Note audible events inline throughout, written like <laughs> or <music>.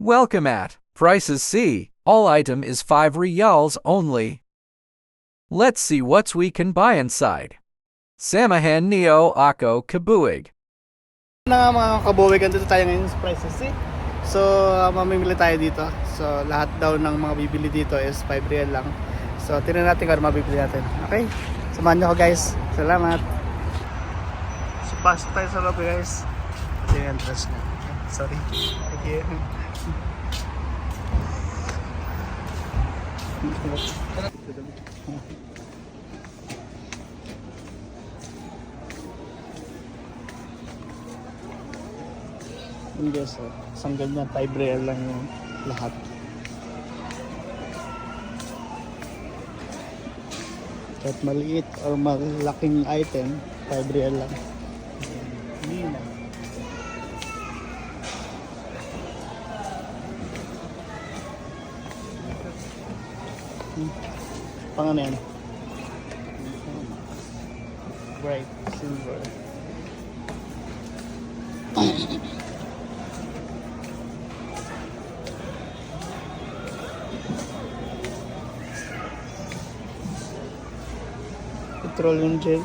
Welcome at Prices C. All item is 5 riyals only. Let's see what we can buy inside. Samahan Neo Ako Kabuig. na mga kabuwig, andito tayo ngayon sa Prices C. So, uh, mamimili tayo dito. So, lahat daw ng mga bibili dito is 5 real lang. So, tingnan natin kung ano mabibili natin. Okay? Samahan nyo ako guys. Salamat. So, pasok tayo sa lobby guys. Ito yung entrance niya. Sorry. Thank you. Yung guys, oh, isang ganyan, 5 real lang yung lahat. Kahit maliit or malaking item, 5 real lang. Hmm. Pang ano yan? Bright silver. petroleum gel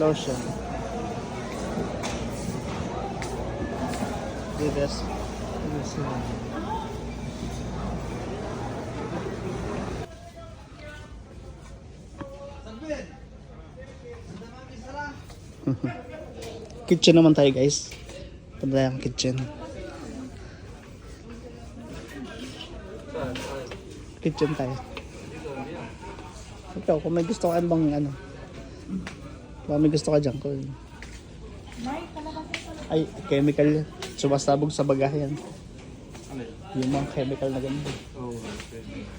lotion do this this <laughs> kitchen naman tayo guys punta tayong kitchen kitchen tayo ikaw, kung may gusto ka bang ano, kung may gusto ka dyan, kung... Ay, chemical. Sumasabog sa bagahe yan. Yung mga chemical na ganito.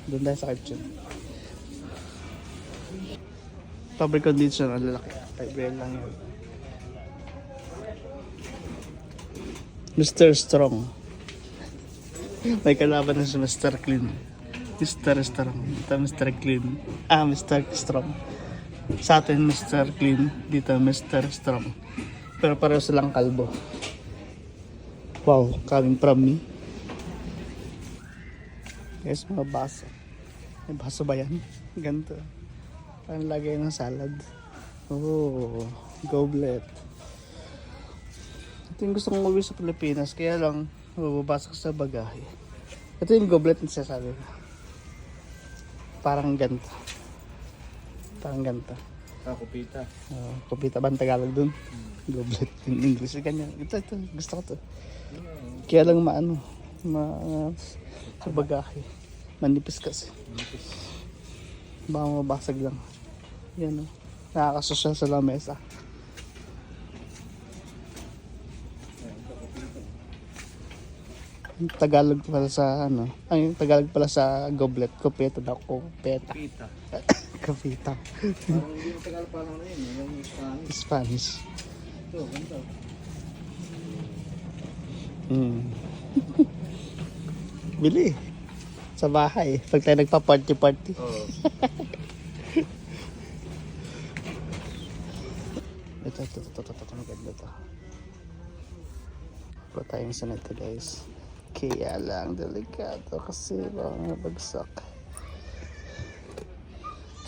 Doon tayo sa kitchen. Fabric conditioner, ang lalaki. 5 real lang yan. Mr. Strong. May kalaban na si Mr. Clean. Mr. Strong. Ito Mr. Clean. Ah, Mr. Strong. Sa atin, Mr. Clean. Dito, Mr. Strong. Pero pareho silang kalbo. Wow, coming from me. Guys, mga baso. May baso ba yan? Ganito. Parang lagay ng salad. Oh, goblet. Ito yung gusto kong uwi sa Pilipinas. Kaya lang, mababasok sa bagahe. Ito yung goblet na sinasabi ko. Parang ganito. Parang ganito. Kakupita. Uh, kupita ba ang Tagalog dun? Goblet in English. Ganyan. Ito, ito. Gusto ko to. Kaya lang maano. Ma, sa bagahe. Manipis kasi. Baka mabasag lang. Yan o. Nakakasosyal sa lamesa. Tagalog pala sa ano. Ay, Tagalog pala sa goblet. Kupeta daw. Kupeta. Kita. Kapita. Parang hindi mo tagal parang ano yun. Yung Spanish. Spanish. Ito, ganito. Mm. Bili. Sa bahay. Pag tayo nagpa-party-party. Oo. <laughs> Ito, ito, ito, ito, ito, ito, maganda ito. Wala tayong isa nito guys. Kaya lang, delikado kasi baka mabagsak.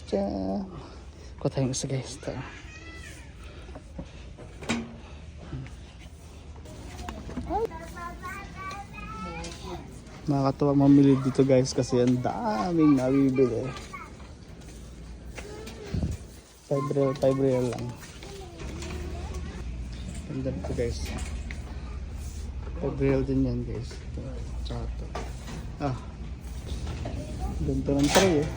Diyan. Kuha tayong isa guys. Ito. Nakakatuwa mamili dito guys kasi ang daming nabibili. 5 real, 5 real lang. Ganda nito guys. 5 real din yan guys. Tsaka ito. Ah. Ganda ng tray eh.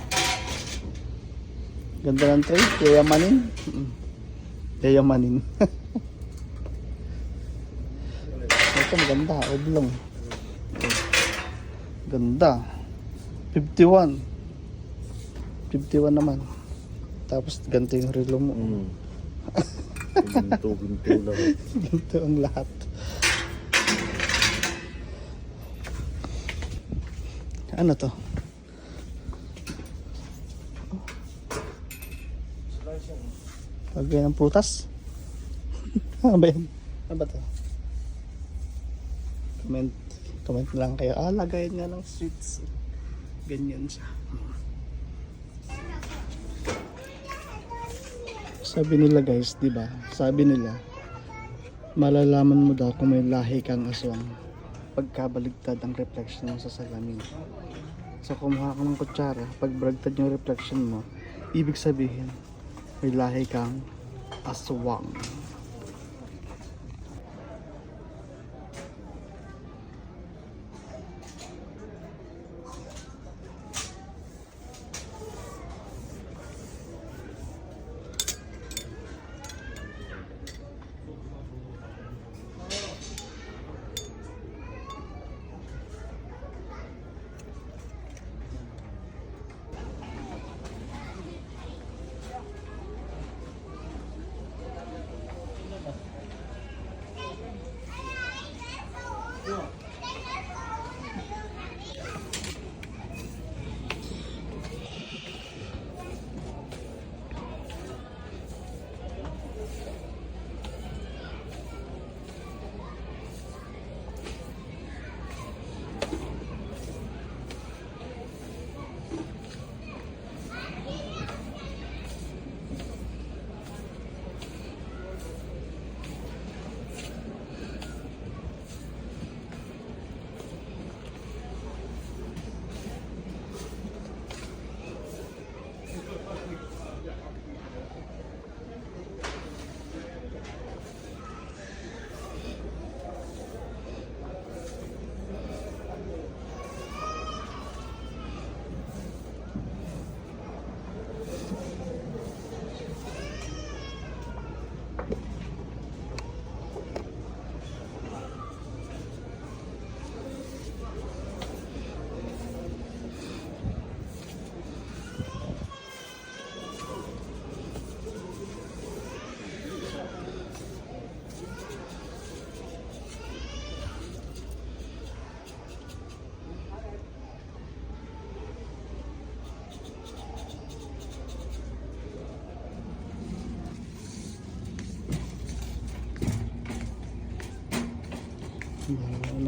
Ganda ng tray. Yayamanin. Yayamanin. <laughs> Ito maganda. Oblong. Ganda. 51. 51 naman. Tapos ganito yung relo mo. Mm. <laughs> Ginto, ginto lang. Ganito ang lahat. Ano to? Lagyan ng prutas? <laughs> ano ba yan? Ano ba to? Comment, comment lang kayo. Ah, lagayan nga ng sweets. Ganyan siya. Sabi nila guys, di ba? Sabi nila, malalaman mo daw kung may lahi kang aswang pagkabaligtad ang reflection mo sa salamin. So kumuha ka ng kutsara, pag baligtad yung reflection mo, ibig sabihin, may lahi kang aswang.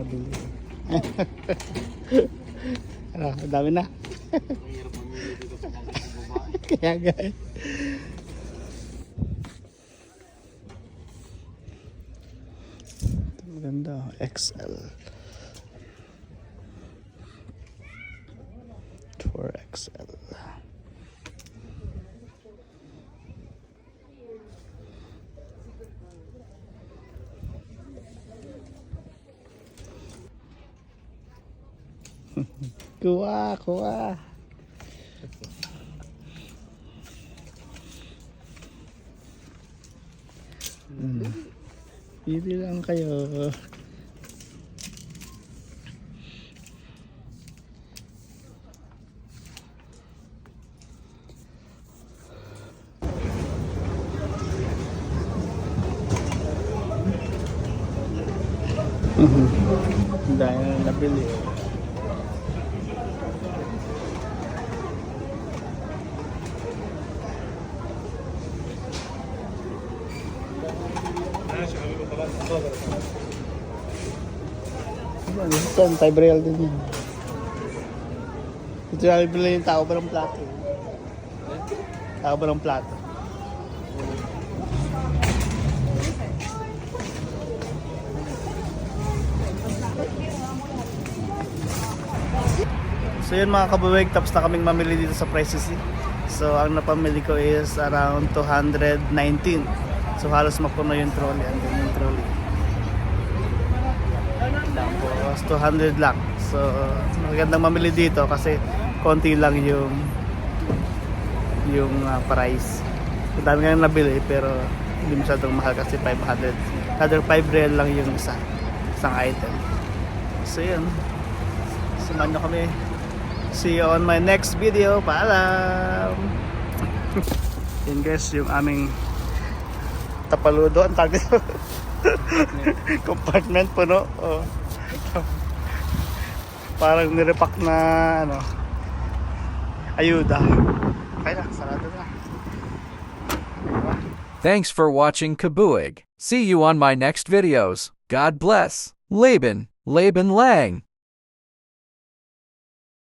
Nabili? ano, dami na. <laughs> Kaya guys. Maganda, XL. 4XL. <laughs> Kuha, kuha. Hmm. Lang kayo. Dahil na nabili. eh. Yan, ito, anti-braille din yan. Ito yung bibili yung tao ba ng plato? Tao ba ng plato? So yun mga kabuwig, tapos na kaming mamili dito sa Prices eh. So ang napamili ko is around 219. So halos mapuno yung trolley. Andun yung trolley. Tapos 200 lang. So magandang mamili dito kasi konti lang yung yung ah, price. Ang dami nga nabili pero hindi masyadong mahal kasi 500. Another 5 real lang yung isa. Isang item. So yun. Samahan nyo kami. See you on my next video. Paalam! <laughs> Yan guys, yung aming tapaludo. Ang dito. <laughs> Compartment puno. Oh. Parang nirepack na ano ayuda. Sarado na. Thanks for watching Kabuig. See you on my next videos. God bless. Laban. Laban Lang.